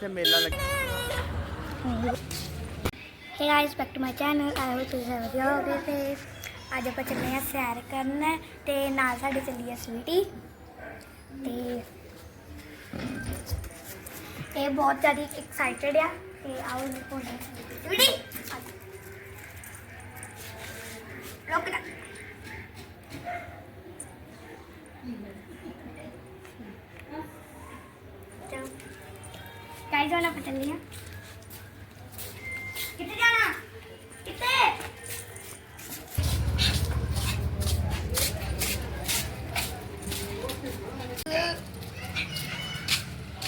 ਇੱਥੇ ਮੇਲਾ ਲੱਗਿਆ hey guys back to my channel I hope ਤੁਸੀਂ ਸਾਰੇ ਵਧੀਆ ਹੋਗੇ ਤੇ ਅੱਜ ਆਪਾਂ ਚੱਲੇ ਆ ਸੈਰ ਕਰਨ ਤੇ ਨਾਲ ਸਾਡੇ ਚੱਲੀ ਆ ਸਵੀਟੀ। ਤੇ ਇਹ ਬਹੁਤ ਜ਼ਿਆਦਾ ਐਕਸਾਈਟਿਡ ਆ ਤੇ ਆਓ ਜੀ ਕੋਲ ਸਵੀਟੀ ਰੁਕ ਨਾ ਚਲੋ ਗਾਇਸ ਹੁਣ ਆਪਾਂ ਚੱਲੇ ਆ ਕਿੱਥੇ ਜਾਣਾ ਕਿੱਥੇ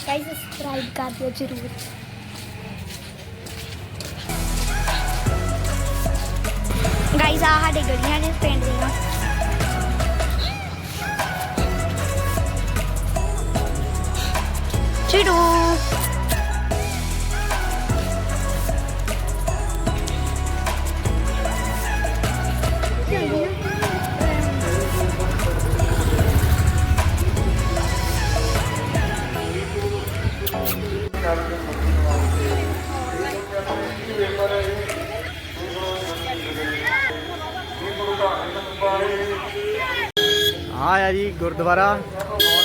ਗਾਇਸ ਸਬਸਕ੍ਰਾਈਬ ਕਰ ਦਿਓ ਜਰੂਰ ਗਾਇਸ ਆ ਸਾਡੇ ਗਲੀਆਂ ਦੇ ਪਿੰਡ ਦੀਆਂ ਜੀ ਗੁਰਦੁਆਰਾ ਆਉਣ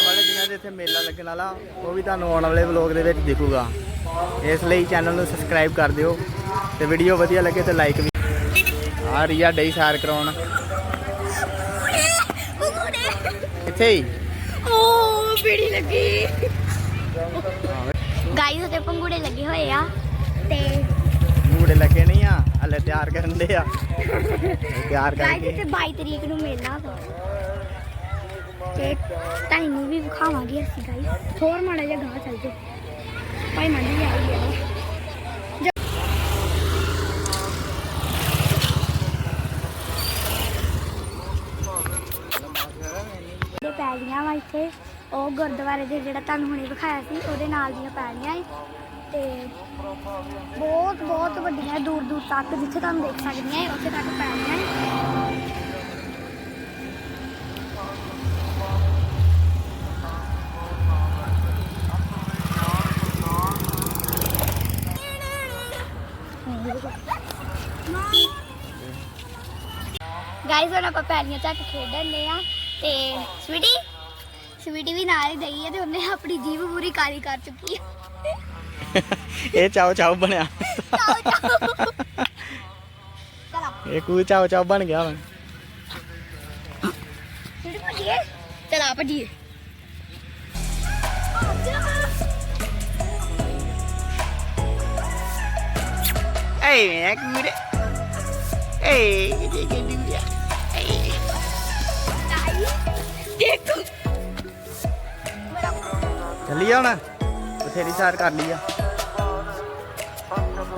ਵਾਲੇ ਦਿਨਾਂ ਦੇ ਇੱਥੇ ਮੇਲਾ ਲੱਗਣ ਵਾਲਾ ਉਹ ਵੀ ਤੁਹਾਨੂੰ ਆਉਣ ਵਾਲੇ ਵਲੌਗ ਦੇ ਵਿੱਚ ਦਿਖੂਗਾ। ਇਸ ਲਈ ਚੈਨਲ ਨੂੰ ਸਬਸਕ੍ਰਾਈਬ ਕਰ ਦਿਓ ਤੇ ਵੀਡੀਓ ਵਧੀਆ ਲੱਗੇ ਤੇ ਲਾਈਕ ਵੀ। ਆ ਰੀਆ ਡਈ ਸਾਰ ਕਰਾਉਣ। ਇੱਥੇ ਹੀ? ਓ ਬੀੜੀ ਲੱਗੀ ਗਾਈਸ ਤੇ ਪੰਗੂੜੇ ਲੱਗੇ ਹੋਏ ਆ ਤੇ ਮੂੜੇ ਲੱਗੇ ਨਹੀਂ ਆ ਹਲੇ ਤਿਆਰ ਕਰਨ ਦੇ ਆ। ਤਿਆਰ ਗਾਈਸ ਕਰਕੇ ਤੇ 22 ਤਰੀਕ ਨੂੰ ਮੇਲਾ ਵਾ ਤੇ ਤੁਹਾਨੂੰ ਵੀ ਵਿਖਾਵਾਂਗੇ ਅਸੀਂ ਗਾਈਸ ਹੋਰ ਮਾੜਾ ਜਿਹਾ ਗਾਹ ਚੱਲ ਜਾਓ। ਭਾਈ ਮੰਡੀ ਵੀ ਆ ਗਿਆ। ਪੈਲੀਆਂ ਵਾ ਇੱਥੇ, ਉਹ ਗੁਰਦੁਆਰੇ ਦੇ ਜਿਹੜਾ ਤੁਹਾਨੂੰ ਹੁਣੇ ਵਿਖਾਇਆ ਸੀ, ਉਹਦੇ ਨਾਲ ਦੀਆਂ ਪੈਲੀਆਂ ਏ। ਤੇ ਬਹੁਤ ਬਹੁਤ ਵੱਡੀਆਂ ਦੂਰ ਦੂਰ ਤੱਕ ਜਿੱਥੇ ਤੁਹਾਨੂੰ ਦੇਖ ਸਕਦੀਆਂ ਏ ਉੱਥੇ ਤੱਕ ਪੈਲੀਆਂ ਏ। ਗਾਈਸ ਹੁਣ ਆਪਾਂ ਪੈਲੀਆਂ ਚੱਕ ਖੇਡਣ ਆ ਤੇ ਸਵੀਟੀ ਸਵੀਟੀ ਵੀ ਨਾਲ ਹੀ ਗਈ ਹੈ ਤੇ ਉਹਨੇ ਆਪਣੀ ਜੀਭ ਪੂਰੀ ਕਾਲੀ ਕਰ ਚੁੱਕੀ ਹੈ ਇਹ ਚਾਓ ਚਾਓ ਬਣਿਆ। ਇਹ ਕੂ ਚਾਓ ਚਾਓ ਬਣ ਗਿਆ ਹੁਣ। ਸਵੀਟੀ ਭੱਜੀਏ। ਚਲਾ ਭੱਜੀਏ। ਏ ਮੈਂ ਕੂੜੇ ਏ ਇਹ ਕੀ ਦੁਨੀਆ ਦੇਖੋ ਚੱਲੀ ਹੁਣ। ਬਥੇਰੀ ਸਾਰ ਕਰ ਲਈ ਆ।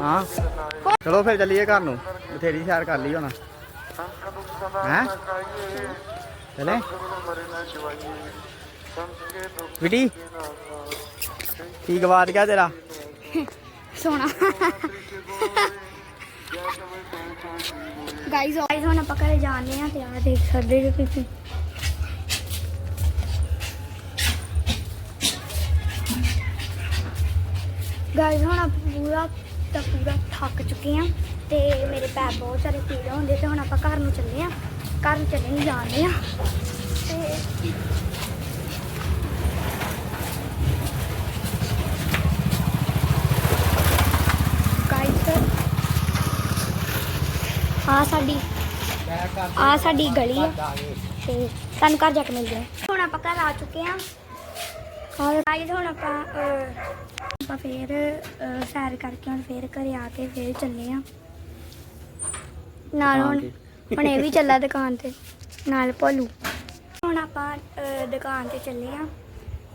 ਹਾਂ। ਚਲੋ ਫਿਰ ਚੱਲੀਏ ਘਰ ਨੂੰ। ਬਥੇਰੀ ਸਾਰ ਕਰ ਲਈ ਹੁਣ। ਹੈ? ਚਲੇ। ਬਿਟੀ ਕੀ ਗਵਾਚ ਗਿਆ ਤੇਰਾ? ਸੋਨਾ ਗਾਈਸ ਗਾਈਸ ਹੁਣ ਆਪਾਂ ਘਰੇ ਜਾਣੇ ਆ ਤੇ ਆ ਦੇਖ ਸਕਦੇ ਜੇ ਤੁਸੀਂ। ਗਾਈਸ ਹੁਣ ਆਪਾਂ ਪੂਰਾ ਤਾਂ ਪੂਰਾ ਥੱਕ ਚੁੱਕੇ ਆ ਤੇ ਮੇਰੇ ਪੈਰ ਬਹੁਤ ਸਾਰੇ ਪੀੜ ਹੁੰਦੇ ਤੇ ਹੁਣ ਆਪਾਂ ਘਰ ਨੂੰ ਚੱਲੇ ਆ। ਘਰ ਨੂੰ ਚੱਲੇ ਨੂੰ ਜਾਣੇ ਆ। ਤੇ ਗਾਈਸ ਆ ਸਾਡੀ ਆ ਸਾਡੀ ਗਲੀ ਆ। ਤੇ ਤੁਹਾਨੂੰ ਘਰ ਜਾ ਕੇ ਮਿਲਦੇ ਆ ਹੁਣ ਆਪਾਂ ਘਰ ਆ ਚੁੱਕੇ ਆ। ਔਰ ਗਾਈਸ ਹੁਣ ਆਪਾਂ ਆਪਾਂ ਫੇਰ ਸੈਰ ਕਰਕੇ ਹੁਣ ਫੇਰ ਘਰੇ ਆ ਕੇ ਫੇਰ ਚੱਲੇ ਆ। ਨਾਲ ਹੁਣ ਹੁਣ ਇਹ ਵੀ ਚੱਲਾ ਦੁਕਾਨ ਤੇ ਨਾਲ ਭੋਲੂ। ਹੁਣ ਆਪਾਂ ਦੁਕਾਨ ਤੇ ਚੱਲੇ ਆ।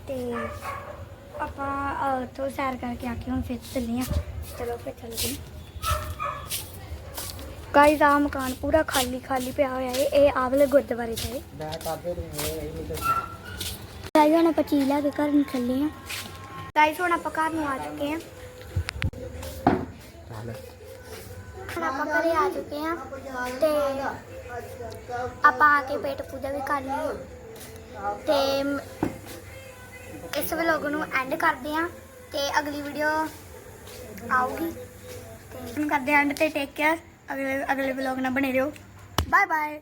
ਤੇ ਆਪਾਂ ਅਹ, ਉੱਥੋਂ ਸੈਰ ਕਰਕੇ ਆ ਕੇ ਹੁਣ ਫਿਰ ਚੱਲੇ ਆ। ਚਲੋ ਫਿਰ ਚੱਲਦੇ ਗਾਈਸ ਆ ਮਕਾਨ ਪੂਰਾ ਖਾਲੀ ਖਾਲੀ ਪਿਆ ਹੋਇਆ ਏ ਇਹ ਆਵਲੇ ਗੁਰਦੁਆਰੇ ਦਾ ਏ ਗਾਈਸ ਹੁਣ ਆਪਾਂ ਚੀਜ਼ ਲੈ ਕੇ ਘਰ ਨੂੰ ਚੱਲੇ ਆ ਗਾਈਸ ਹੁਣ ਆਪਾਂ ਘਰ ਨੂੰ ਆ ਚੁੱਕੇ ਆ ਹੁਣ ਆਪਾਂ ਘਰੇ ਆ ਚੁੱਕੇ ਆ ਤੇ ਆਪਾਂ ਆ ਕੇ ਪੇਟ ਪੂਜਾ ਵੀ ਕਰ ਲਈ ਤੇ ਇਸ ਵਲੋਗ ਨੂੰ ਐਂਡ ਕਰਦੇ ਆ ਤੇ ਅਗਲੀ ਵੀਡੀਓ ਆਊਗੀ। ਤੇ ਕਰਦੇ ਐਂਡ ਤੇ ਟੇਕ ਕੇਅਰ ਅਗਲੇ ਅਗਲੇ ਵਲੌਗ ਨਾਲ ਬਣੇ ਰਹੋ। Bye bye